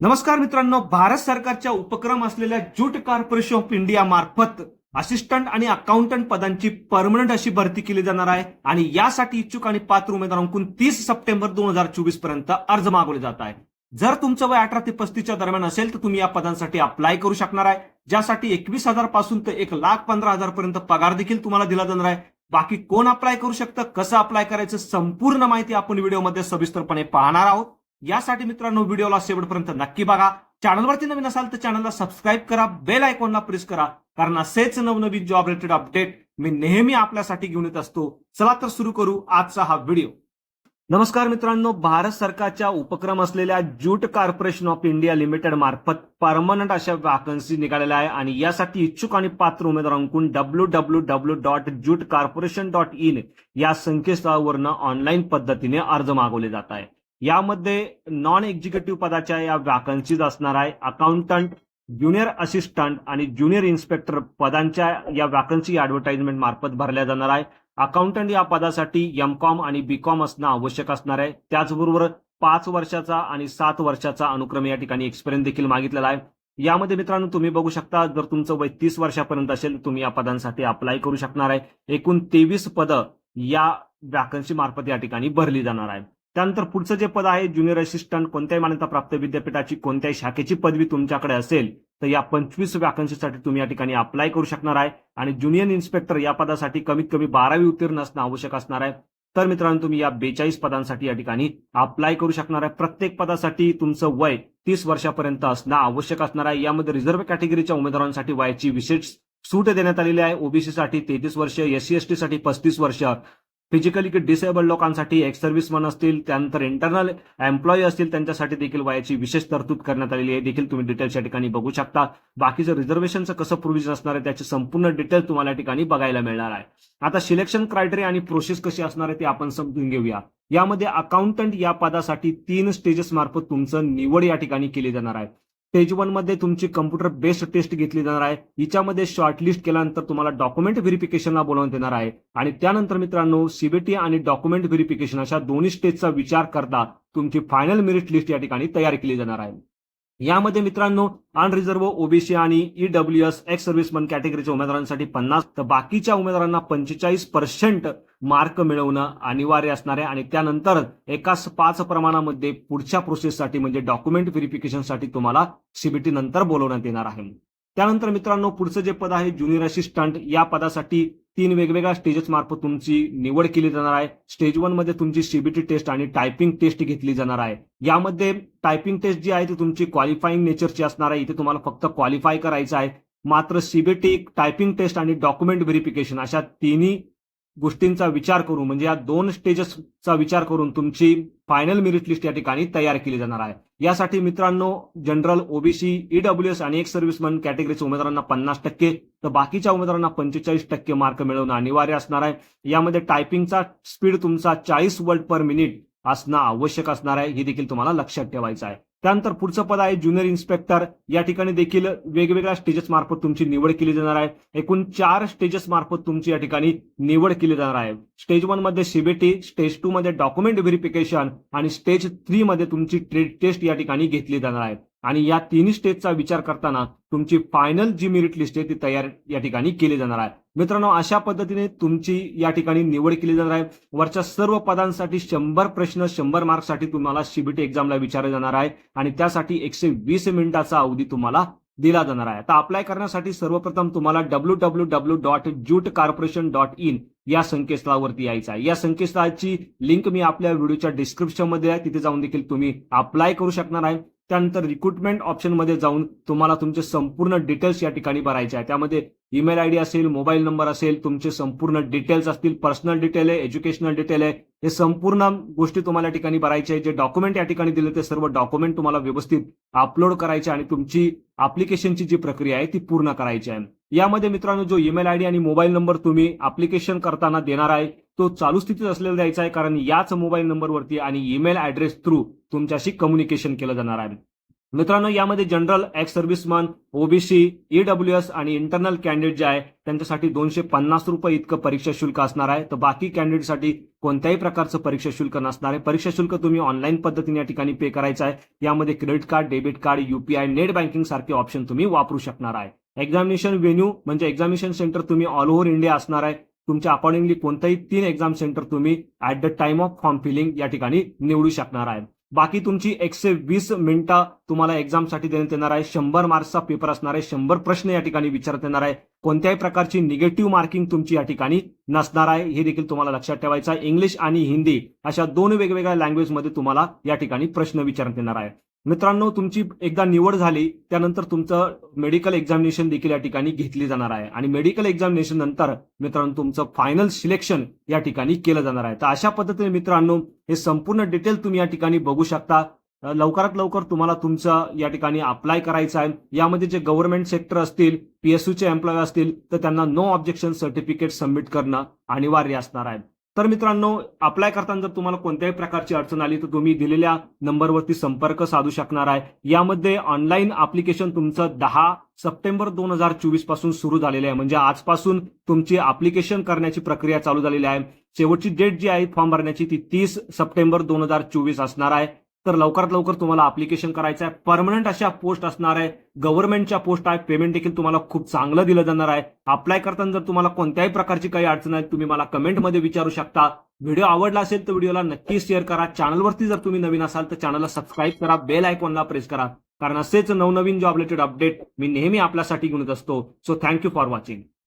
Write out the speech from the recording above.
नमस्कार मित्रांनो भारत सरकारच्या उपक्रम असलेल्या ज्यूट कॉर्पोरेशन ऑफ इंडिया मार्फत असिस्टंट आणि अकाउंटंट पदांची परमनंट अशी भरती केली जाणार आहे आणि यासाठी इच्छुक आणि पात्र उमेदवारांकडून तीस सप्टेंबर दोन हजार चोवीसपर्यंत अर्ज मागवले जात आहे जर तुमचं वय अठरा ते पस्तीसच्या दरम्यान असेल तर तुम्ही या पदांसाठी अप्लाय करू शकणार आहे. ज्यासाठी एकवीस हजारपासून ते एक लाख पंधरा हजार पर्यंत पगार देखील तुम्हाला दिला जाणार आहे. बाकी कोण अप्लाय करू शकतं कसं अप्लाय करायचं संपूर्ण माहिती आपण व्हिडिओमध्ये सविस्तरपणे पाहणार आहोत. यासाठी मित्रांनो व्हिडिओला शेवटपर्यंत नक्की बघा. चॅनलवरती नवीन असाल तर चॅनलला सबस्क्राईब करा बेल आयकॉनला प्रेस करा कारण असेच नवनवीन जॉब रिलेटेड अपडेट मी नेहमी आपल्यासाठी घेऊन येत असतो. चला तर सुरू करू आजचा हा व्हिडिओ. नमस्कार मित्रांनो भारत सरकारच्या उपक्रम असलेल्या jute corporation of India limited मार्फत परमनंट अशा वॅकन्सी निघालेल्या आहे आणि यासाठी इच्छुक आणि पात्र उमेदवारांकडून W W W dot jute corporation dot in या संकेतस्थळावरनं ऑनलाईन पद्धतीने अर्ज मागवले जात आहे. यामध्ये नॉन एक्झिक्युटिव्ह पदाच्या या वॅकन्सीज असणार आहे. अकाउंटंट ज्युनियर असिस्टंट आणि ज्युनियर इन्स्पेक्टर पदांच्या या वॅकन्सी ऍडव्हर्टाइजमेंट मार्फत भरल्या जाणार आहे. अकाउंटंट या पदासाठी एम कॉम आणि बी कॉम असणं आवश्यक असणार आहे. त्याचबरोबर पाच वर्षाचा आणि सात वर्षाचा अनुक्रम या ठिकाणी एक्सपिरियन्स देखील मागितलेला आहे. यामध्ये मित्रांनो तुम्ही बघू शकता जर तुमचं वय तीस वर्षापर्यंत असेल तुम्ही या पदांसाठी अप्लाय करू शकणार आहे. एकूण तेवीस पदं या वॅकन्सी मार्फत या ठिकाणी भरली जाणार आहे. त्यानंतर पुढचं जे पद आहे ज्युनियर असिस्टंट कोणत्याही मान्यता प्राप्त विद्यापीठाची कोणत्याही शाखेची पदवी तुमच्याकडे असेल तर या पंचवीस वॅकन्सीसाठी तुम्ही या ठिकाणी अप्लाय करू शकणार आहे. आणि ज्युनियर इन्स्पेक्टर या पदासाठी कमीत कमी बारावी उत्तीर्ण असणं आवश्यक असणार आहे. तर मित्रांनो तुम्ही या बेचाळीस पदांसाठी या ठिकाणी अप्लाय करू शकणार आहे. प्रत्येक पदासाठी तुमचं वय तीस वर्षापर्यंत असणं आवश्यक असणार आहे. यामध्ये रिझर्व्ह कॅटेगरीच्या उमेदवारांसाठी वयाची विशेष सूट देण्यात आलेली आहे. ओबीसी साठी तेहतीस वर्ष एससी एसटी साठी पस्तीस वर्ष फिजिकली डिसेबल लोकांसाठी एक्स सर्व्हिसमन असतील त्यानंतर इंटरनल एम्प्लॉई असतील त्यांच्यासाठी देखील वयाची विशेष तरतूद करण्यात आलेली आहे. देखील तुम्ही डिटेल्स या ठिकाणी बघू शकता. बाकीचं रिझर्वेशनचं कसं प्रोव्हिजन असणार आहे त्याची संपूर्ण डिटेल तुम्हाला या ठिकाणी बघायला मिळणार आहे. आता सिलेक्शन क्रायटेरिया आणि प्रोसेस कशी असणार आहे ते आपण समजून घेऊया. यामध्ये अकाउंटंट या पदासाठी तीन स्टेजेस मार्फत तुमचं निवड या ठिकाणी केली जाणार आहे. स्टेज वनमध्ये तुमची कम्प्युटर बेस्ड टेस्ट घेतली जाणार आहे. हिच्यामध्ये शॉर्टलिस्ट केल्यानंतर तुम्हाला डॉक्युमेंट व्हेरिफिकेशनला बोलवण्यात येणार आहे. आणि त्यानंतर मित्रांनो सीबीटी आणि डॉक्युमेंट व्हेरिफिकेशन अशा दोन्ही स्टेजचा विचार करता तुमची फायनल मेरिट लिस्ट या ठिकाणी तयार केली जाणार आहे. यामध्ये मित्रांनो अनरिझर्व ओबीसी आणि ईडब्ल्यू एस एक्स सर्व्हिसमन कॅटेगरीच्या उमेदवारांसाठी पन्नास तर बाकीच्या उमेदवारांना पंचेचाळीस पर्सेंट मार्क मिळवणं अनिवार्य असणार आहे. आणि त्यानंतर एकाच पाच प्रमाणामध्ये पुढच्या प्रोसेससाठी म्हणजे डॉक्युमेंट व्हेरिफिकेशनसाठी तुम्हाला सीबीटी नंतर बोलवण्यात येणार आहे. त्यानंतर मित्रांनो पुढचं जे पद आहे ज्युनियर असिस्टंट या पदासाठी तीन वेगवेगळ्या स्टेजेस मार्फत तुमची निवड केली जाणार आहे. स्टेज वनमध्ये तुमची सीबीटी टेस्ट आणि टायपिंग टेस्ट घेतली जाणार आहे. यामध्ये टायपिंग टेस्ट जी आहे ती तुमची क्वालिफाईंग नेचरची असणार आहे. इथे तुम्हाला फक्त क्वालिफाय करायचं आहे. मात्र सीबीटी टायपिंग टेस्ट आणि डॉक्युमेंट व्हेरिफिकेशन अशा तिन्ही गोष्टींचा विचार करून म्हणजे या दोन स्टेजेसचा विचार करून तुमची फायनल मेरिट लिस्ट या ठिकाणी तयार केली जाणार आहे. यासाठी मित्रांनो जनरल ओबीसी ईडब्ल्यूएस आणि एक सर्व्हिसमन कॅटेगरीच्या उमेदवारांना पन्नास टक्के तर बाकीच्या उमेदवारांना पंचेचाळीस टक्के मार्क मिळवणं अनिवार्य असणार आहे. यामध्ये टायपिंगचा स्पीड तुमचा चाळीस वर्ड पर मिनिट असणं आवश्यक असणार आहे हे देखील तुम्हाला लक्षात ठेवायचं आहे. त्यानंतर पुढचं पद आहे ज्युनियर इन्स्पेक्टर. या ठिकाणी देखील वेगवेगळ्या स्टेजेस मार्फत तुमची निवड केली जाणार आहे. एकूण चार स्टेजेस मार्फत तुमची या ठिकाणी निवड केली जाणार आहे. स्टेज वनमध्ये सीबीटी स्टेज टू मध्ये डॉक्युमेंट व्हेरिफिकेशन आणि स्टेज थ्री मध्ये तुमची ट्रेड टेस्ट या ठिकाणी घेतली जाणार आहे. आणि या तिन्ही स्टेजचा विचार करताना तुमची फायनल जी मेरिट लिस्ट आहे ती तयार या ठिकाणी केली जाणार आहे. मित्रांनो अशा पद्धतीने तुमची या ठिकाणी निवड केली जाणार आहे. वरच्या सर्व पदांसाठी शंभर प्रश्न शंभर मार्कसाठी तुम्हाला सीबीटी एक्झामला विचारले जाणार आहे. आणि त्यासाठी एकशे वीस मिनिटाचा अवधी तुम्हाला दिला जाणार आहे. आता अप्लाय करण्यासाठी सर्वप्रथम तुम्हाला W W W dot jute corporation dot in या संकेतस्थळावरती यायचं आहे. या संकेतस्थळाची लिंक मी आपल्या व्हिडिओच्या डिस्क्रिप्शनमध्ये आहे. तिथे जाऊन देखील तुम्ही अप्लाय करू शकणार आहे. त्यानंतर रिक्रुटमेंट ऑप्शनमध्ये जाऊन तुम्हाला तुमचे संपूर्ण डिटेल्स या ठिकाणी भरायचे आहे. त्यामध्ये ईमेल आय डी असेल मोबाईल नंबर असेल तुमचे संपूर्ण डिटेल्स असतील पर्सनल डिटेल आहे एज्युकेशनल डिटेल आहे. हे संपूर्ण गोष्टी तुम्हाला या ठिकाणी भरायचे आहे. जे डॉक्युमेंट या ठिकाणी दिले ते सर्व डॉक्युमेंट तुम्हाला व्यवस्थित अपलोड करायचे आणि तुमची अप्लिकेशनची जी प्रक्रिया आहे ती पूर्ण करायची आहे. यामध्ये मित्रांनो जो ईमेल आयडी आणि मोबाईल नंबर तुम्ही अप्लिकेशन करताना देणार आहे तो चालू स्थितीत असलेला द्यायचा आहे. कारण याच मोबाईल नंबरवरती आणि ईमेल ऍड्रेस थ्रू तुमच्याशी कम्युनिकेशन केलं जाणार आहे. मित्रांनो यामध्ये general ex serviceman OBC EW S आणि इंटरनल कॅन्डिडेट जे आहे त्यांच्यासाठी दोनशे पन्नास रुपये इतकं परीक्षा शुल्क असणार आहे. तर बाकी कॅन्डिडेटसाठी कोणत्याही प्रकारचं परीक्षा शुल्क नसणार आहे. परीक्षा शुल्क तुम्ही ऑनलाईन पद्धतीने या ठिकाणी पे करायचं आहे. यामध्ये credit card debit card UPI net banking सारखे ऑप्शन तुम्ही वापरू शकणार आहे. एक्झामिनेशन व्हेन्यू म्हणजे एक्झामिनेशन सेंटर तुम्ही ऑल ओव्हर इंडिया असणार आहे. तुमच्या अकॉर्डिंगली कोणताही तीन एक्झाम सेंटर तुम्ही at the time of form filling या ठिकाणी निवडू शकणार आहे. बाकी तुमची एकशे वीस मिनिटं तुम्हाला एक्झामसाठी देण्यात येणार आहे. शंभर मार्क्सचा पेपर असणार आहे. शंभर प्रश्न या ठिकाणी विचारत येणार आहे. कोणत्याही प्रकारची निगेटिव्ह मार्किंग तुमची या ठिकाणी नसणार आहे. हे देखील तुम्हाला लक्षात ठेवायचं आहे. इंग्लिश आणि हिंदी अशा दोन वेगवेगळ्या लँग्वेजमध्ये तुम्हाला या ठिकाणी प्रश्न विचारण्यात येणार आहे. मित्रांनो तुमची एकदा निवड झाली त्यानंतर तुमचं मेडिकल एक्झामिनेशन देखील या ठिकाणी घेतली जाणार आहे. आणि मेडिकल एक्झामिनेशन नंतर मित्रांनो तुमचं फायनल सिलेक्शन या ठिकाणी केलं जाणार आहे. तर अशा पद्धतीने मित्रांनो हे संपूर्ण डिटेल तुम्ही या ठिकाणी बघू शकता. लवकरात लवकर तुम्हाला तुमचं या ठिकाणी अप्लाय करायचं आहे. यामध्ये जे गव्हर्नमेंट सेक्टर असतील पीएसयूचे एम्प्लॉय असतील तर त्यांना नो ऑब्जेक्शन सर्टिफिकेट सबमिट करणं अनिवार्य असणार आहे. तर मित्रांनो अप्लाय करताना जर तुम्हाला कोणत्याही प्रकारची अडचण आली तर तुम्ही दिलेल्या नंबरवरती संपर्क साधू शकणार आहे. यामध्ये ऑनलाईन अप्लिकेशन तुमचं दहा सप्टेंबर दोन हजार चोवीसपासून सुरू झालेलं आहे. म्हणजे आजपासून तुमची अप्लिकेशन करण्याची प्रक्रिया चालू झालेली आहे. शेवटची डेट जी आहे फॉर्म भरण्याची ती तीस सप्टेंबर दोन हजार चोवीस असणार आहे. तर लवकरात लवकर तुम्हाला अप्लिकेशन करायचं आहे. परमनंट अशा पोस्ट असणार आहे. गव्हर्नमेंटच्या पोस्ट आहे पेमेंट देखील तुम्हाला खूप चांगलं दिलं जाणार आहे. अप्लाय करताना जर तुम्हाला कोणत्याही प्रकारची काही अडचण आहे तुम्ही मला कमेंटमध्ये विचारू शकता. व्हिडिओ आवडला असेल तर व्हिडिओला नक्की शेअर करा. चॅनलवरती जर तुम्ही नवीन असाल तर चॅनलला सबस्क्राईब करा. बेल आयकॉनला प्रेस करा. कारण असेच नवनवीन जॉब रिलेटेड अपडेट मी नेहमी आपल्यासाठी घेऊन येत असतो सो थँक्यू फॉर वॉचिंग